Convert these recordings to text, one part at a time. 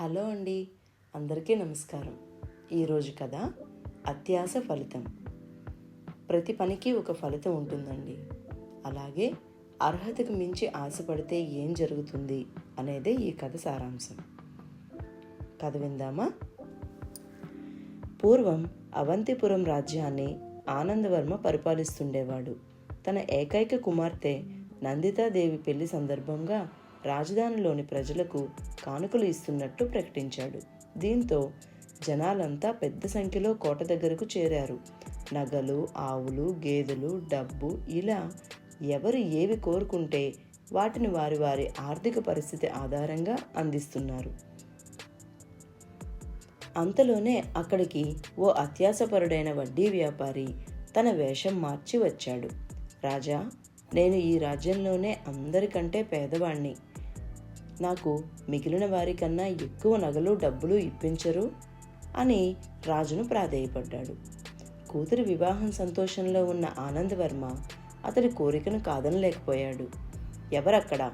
Hello అండి అందరికీ నమస్కారం. ఈరోజు కథ అత్యాస ఫలితం. ప్రతి పనికి ఒక ఫలితం ఉంటుందండి. అలాగే అర్హతకు మించి ఆశపడితే ఏం జరుగుతుంది అనేదే ఈ కథ సారాంశం. కథ విందామా? పూర్వం అవంతిపురం రాజ్యాన్ని ఆనందవర్మ పరిపాలిస్తుండేవాడు. తన ఏకైక కుమార్తె నందితాదేవి పెళ్ళి సందర్భంగా రాజధానిలోని ప్రజలకు కానుకలు ఇస్తున్నట్టు ప్రకటించాడు. దీంతో జనాలంతా పెద్ద సంఖ్యలో కోట దగ్గరకు చేరారు. నగలు ఆవులు గేదెలు డబ్బు ఇలా ఎవరు ఏవి కోరుకుంటే వాటిని వారి వారి ఆర్థిక పరిస్థితి ఆధారంగా అందిస్తున్నారు. అంతలోనే అక్కడికి ఓ అత్యాసపరుడైన వడ్డీ వ్యాపారి తన వేషం మార్చి వచ్చాడు. రాజా నేను ఈ రాజ్యంలోనే అందరికంటే పేదవాణ్ణి. నాకు మిగిలిన వారికన్నా ఎక్కువ నగలు డబ్బులు ఇప్పించరు అని రాజును ప్రాధేయపడ్డాడు. కూతురి వివాహం సంతోషంలో ఉన్న ఆనందవర్మ అతడి కోరికను కాదనలేకపోయాడు. ఎవరక్కడ?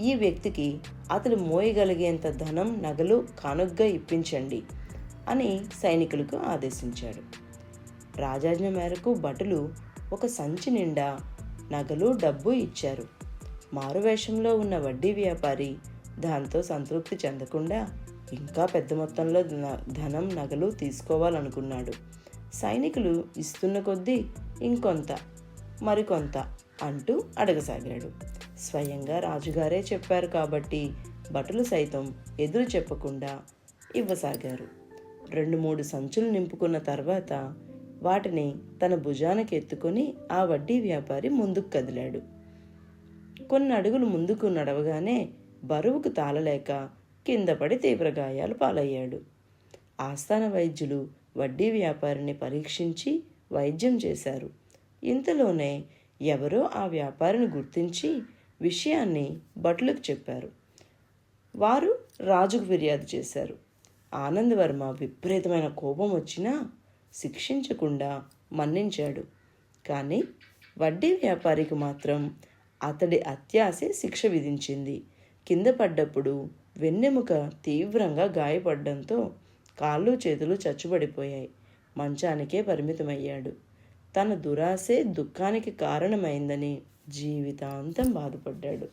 ఈ వ్యక్తికి అతడు మోయగలిగేంత ధనం నగలు కానుగ్గా ఇప్పించండి అని సైనికులకు ఆదేశించాడు. రాజాజ్ఞ మేరకు భటులు ఒక సంచి నిండా నగలు డబ్బు ఇచ్చారు. మారువేషంలో ఉన్న వడ్డీ వ్యాపారి దాంతో సంతృప్తి చెందకుండా ఇంకా పెద్ద మొత్తంలో ధనం నగలు తీసుకోవాలనుకున్నాడు. సైనికులు ఇస్తున్న కొద్దీ ఇంకొంత మరికొంత అంటూ అడగసాగాడు. స్వయంగా రాజుగారే చెప్పారు కాబట్టి భటులు సైతం ఎదురు చెప్పకుండా ఇవ్వసాగారు. రెండు మూడు సంచులు నింపుకున్న తర్వాత వాటిని తన భుజానికి ఎత్తుకొని ఆ వడ్డీ వ్యాపారి ముందుకు కదిలాడు. కొన్ని అడుగులు ముందుకు నడవగానే బరువుకు తాళలేక కిందపడి తీవ్ర గాయాలు పాలయ్యాడు. ఆస్థాన వైద్యులు వడ్డీ వ్యాపారిని పరీక్షించి వైద్యం చేశారు. ఇంతలోనే ఎవరో ఆ వ్యాపారిని గుర్తించి విషయాన్ని భటులకు చెప్పారు. వారు రాజుకు ఫిర్యాదు చేశారు. ఆనందవర్మ విపరీతమైన కోపం వచ్చినా శిక్షించకుండా మన్నించాడు. కానీ వడ్డీ వ్యాపారికి మాత్రం అతడి అత్యాసే శిక్ష విధించింది. కింద పడ్డప్పుడు వెన్నెముక తీవ్రంగా గాయపడడంతో కాళ్ళు చేతులు చచ్చుబడిపోయాయి. మంచానికే పరిమితమయ్యాడు. తన దురాశే దుఃఖానికి కారణమైందని జీవితాంతం బాధపడ్డాడు.